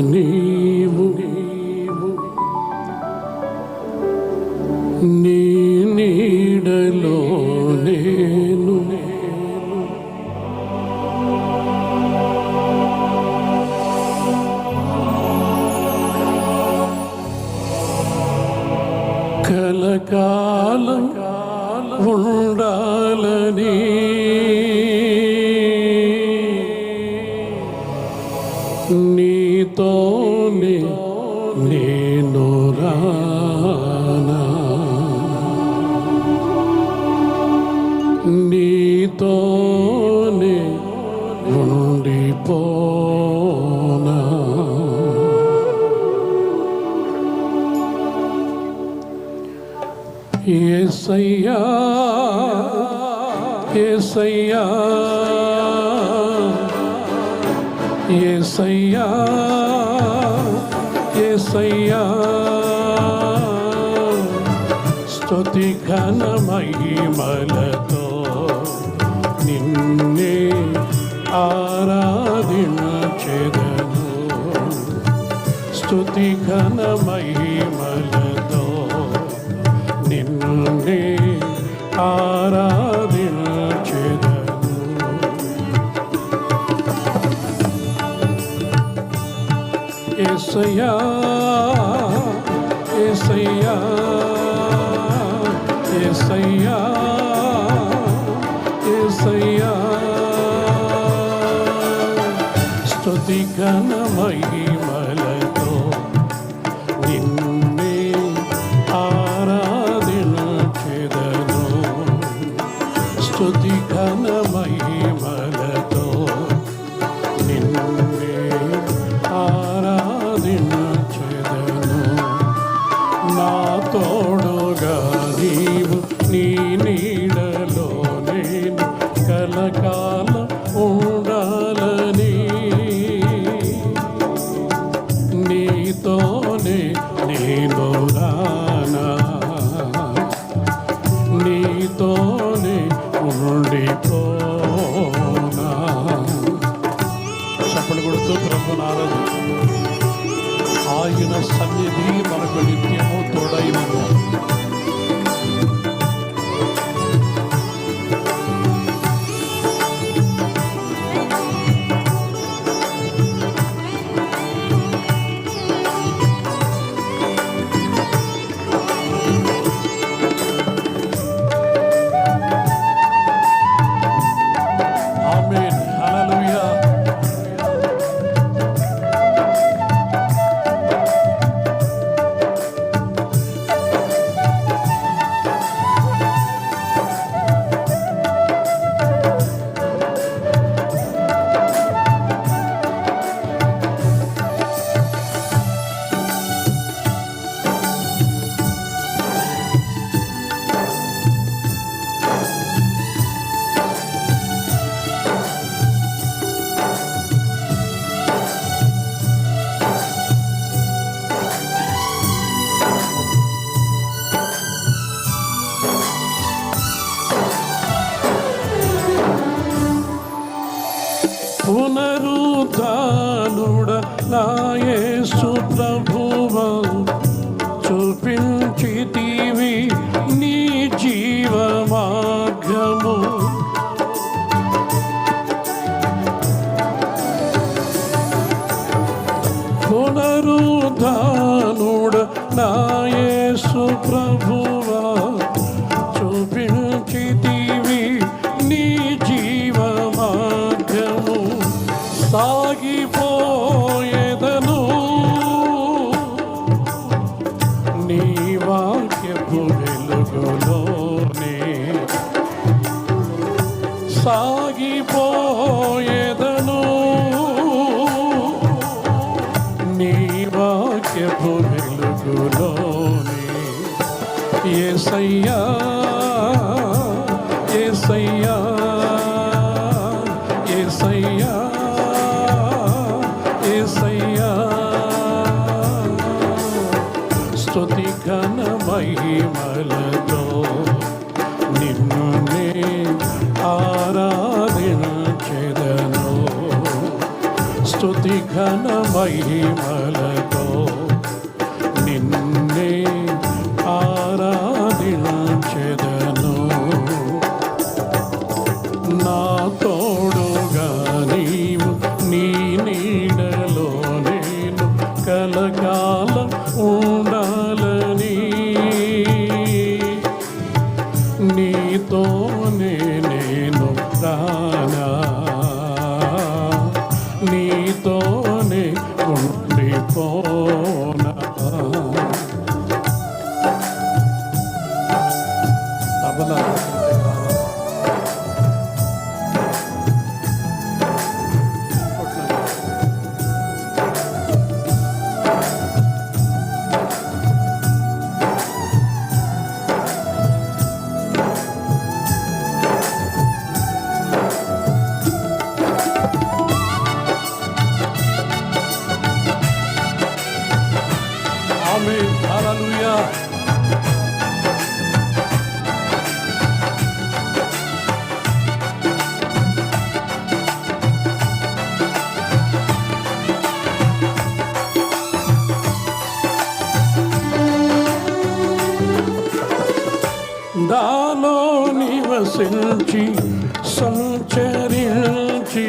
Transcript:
నీవు నీ నీడలో నేను కలకాలం ఉండాలని. నీతోనే నేను రానా నీతోనే ఉండిపోనా ఏసయ్యా ఏసయ్యా ఏసయ్యా ఏసయ్యా స్తుతి ఘన మహిమలతో నిన్నే ఆరాధించెదను. స్తుతి ఘన మహిమలతో నిన్నే ఆరాధించెదను. ఏసయ్యా. ఏసయ్యా ఏసయ్యా ఏసయ్యా స్తుతి ఘన పునరుద్ధానుడ నాయసు ప్రభువ చూపించితి సాగిపోయేదను నీ వాక్యపు వెలుగులోనే సాగిపో ఘన మహిమలతో నిన్ను నే ఆరాధన చెదను స్థుతి ఘన మహిమలతో నిన్నే ఆరాధన చెదను నా నీ నీడలో నేను కలకాల ఉండ అందాలో నివసించి సంచరించి